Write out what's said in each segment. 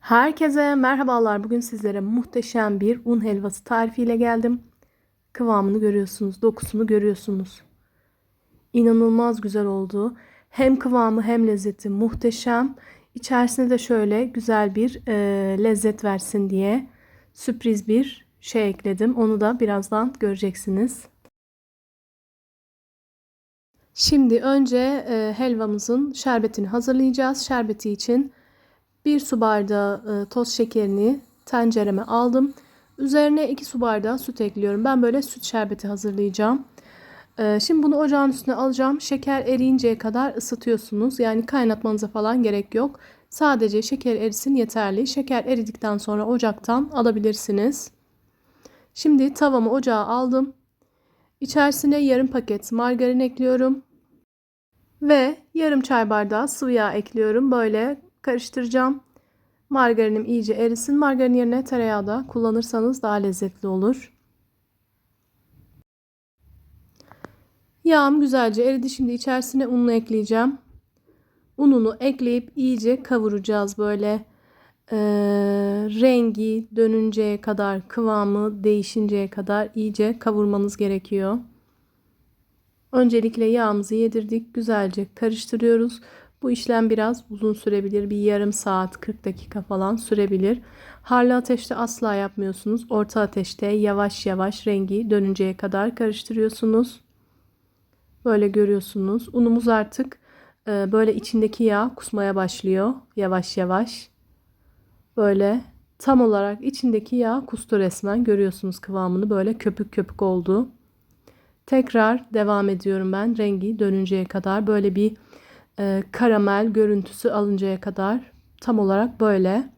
Herkese merhabalar. Bugün sizlere muhteşem bir un helvası tarifiyle geldim. Kıvamını görüyorsunuz, dokusunu görüyorsunuz. İnanılmaz güzel oldu. Hem kıvamı hem lezzeti muhteşem. İçerisine de şöyle güzel bir e, lezzet versin diye sürpriz bir şey ekledim. Onu da birazdan göreceksiniz. Şimdi önce e, helvamızın şerbetini hazırlayacağız. Şerbeti için 1 su bardağı e, toz şekerini tencereme aldım. Üzerine 2 su bardağı süt ekliyorum. Ben böyle süt şerbeti hazırlayacağım. E, şimdi bunu ocağın üstüne alacağım. Şeker eriyinceye kadar ısıtıyorsunuz. Yani kaynatmanıza falan gerek yok. Sadece şeker erisin yeterli. Şeker eridikten sonra ocaktan alabilirsiniz. Şimdi tavamı ocağa aldım. İçerisine yarım paket margarin ekliyorum. Ve yarım çay bardağı sıvı yağ ekliyorum. Böyle karıştıracağım. Margarinim iyice erisin. Margarin yerine tereyağı da kullanırsanız daha lezzetli olur. Yağım güzelce eridi. Şimdi içerisine ununu ekleyeceğim. Ununu ekleyip iyice kavuracağız böyle. Ee, rengi dönünceye kadar, kıvamı değişinceye kadar iyice kavurmanız gerekiyor. Öncelikle yağımızı yedirdik. Güzelce karıştırıyoruz. Bu işlem biraz uzun sürebilir. Bir yarım saat 40 dakika falan sürebilir. Harlı ateşte asla yapmıyorsunuz. Orta ateşte yavaş yavaş rengi dönünceye kadar karıştırıyorsunuz. Böyle görüyorsunuz. Unumuz artık e, böyle içindeki yağ kusmaya başlıyor. Yavaş yavaş. Böyle tam olarak içindeki yağ kustu resmen. Görüyorsunuz kıvamını böyle köpük köpük oldu. Tekrar devam ediyorum ben rengi dönünceye kadar. Böyle bir e, karamel görüntüsü alıncaya kadar tam olarak böyle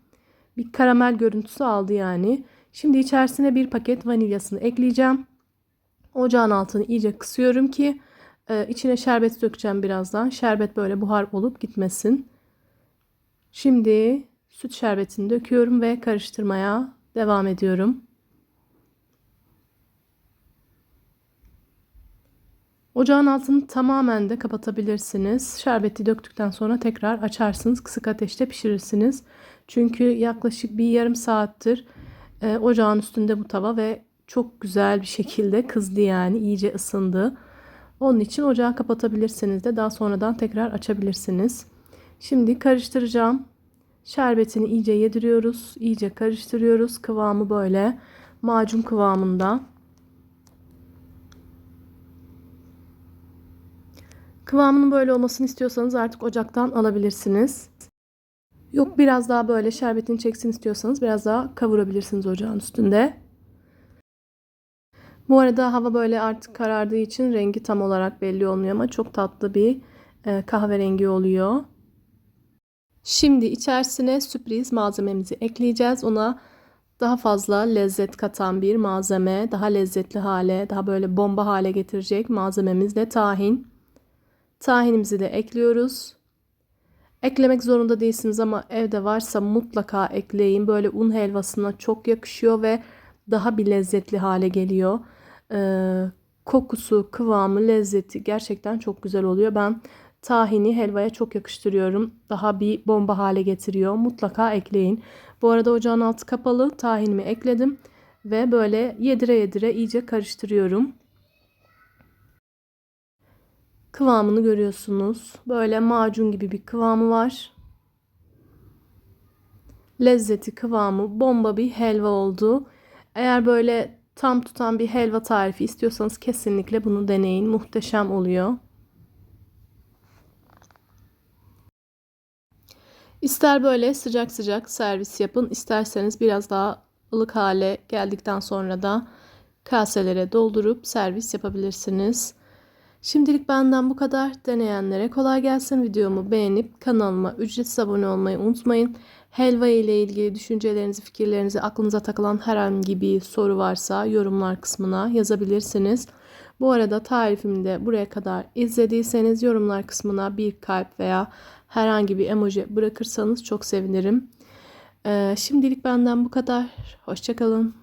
bir karamel görüntüsü aldı yani. Şimdi içerisine bir paket vanilyasını ekleyeceğim. Ocağın altını iyice kısıyorum ki e, içine şerbet dökeceğim birazdan. Şerbet böyle buhar olup gitmesin. Şimdi süt şerbetini döküyorum ve karıştırmaya devam ediyorum. Ocağın altını tamamen de kapatabilirsiniz. Şerbeti döktükten sonra tekrar açarsınız. Kısık ateşte pişirirsiniz. Çünkü yaklaşık bir yarım saattir e, ocağın üstünde bu tava ve çok güzel bir şekilde kızdı yani iyice ısındı. Onun için ocağı kapatabilirsiniz de daha sonradan tekrar açabilirsiniz. Şimdi karıştıracağım. Şerbetini iyice yediriyoruz. iyice karıştırıyoruz. Kıvamı böyle macun kıvamında. Kıvamının böyle olmasını istiyorsanız artık ocaktan alabilirsiniz. Yok biraz daha böyle şerbetini çeksin istiyorsanız biraz daha kavurabilirsiniz ocağın üstünde. Bu arada hava böyle artık karardığı için rengi tam olarak belli olmuyor ama çok tatlı bir e, kahverengi oluyor. Şimdi içerisine sürpriz malzememizi ekleyeceğiz. Ona daha fazla lezzet katan bir malzeme, daha lezzetli hale, daha böyle bomba hale getirecek malzememiz de tahin. Tahinimizi de ekliyoruz. Eklemek zorunda değilsiniz ama evde varsa mutlaka ekleyin. Böyle un helvasına çok yakışıyor ve daha bir lezzetli hale geliyor. Ee, kokusu, kıvamı, lezzeti gerçekten çok güzel oluyor. Ben tahini helvaya çok yakıştırıyorum. Daha bir bomba hale getiriyor. Mutlaka ekleyin. Bu arada ocağın altı kapalı. Tahinimi ekledim ve böyle yedire yedire iyice karıştırıyorum. Kıvamını görüyorsunuz. Böyle macun gibi bir kıvamı var. Lezzeti, kıvamı bomba bir helva oldu. Eğer böyle tam tutan bir helva tarifi istiyorsanız kesinlikle bunu deneyin. Muhteşem oluyor. İster böyle sıcak sıcak servis yapın, isterseniz biraz daha ılık hale geldikten sonra da kaselere doldurup servis yapabilirsiniz. Şimdilik benden bu kadar. Deneyenlere kolay gelsin. Videomu beğenip kanalıma ücretsiz abone olmayı unutmayın. Helva ile ilgili düşüncelerinizi, fikirlerinizi, aklınıza takılan herhangi bir soru varsa yorumlar kısmına yazabilirsiniz. Bu arada tarifimi de buraya kadar izlediyseniz yorumlar kısmına bir kalp veya herhangi bir emoji bırakırsanız çok sevinirim. Ee, şimdilik benden bu kadar. Hoşçakalın.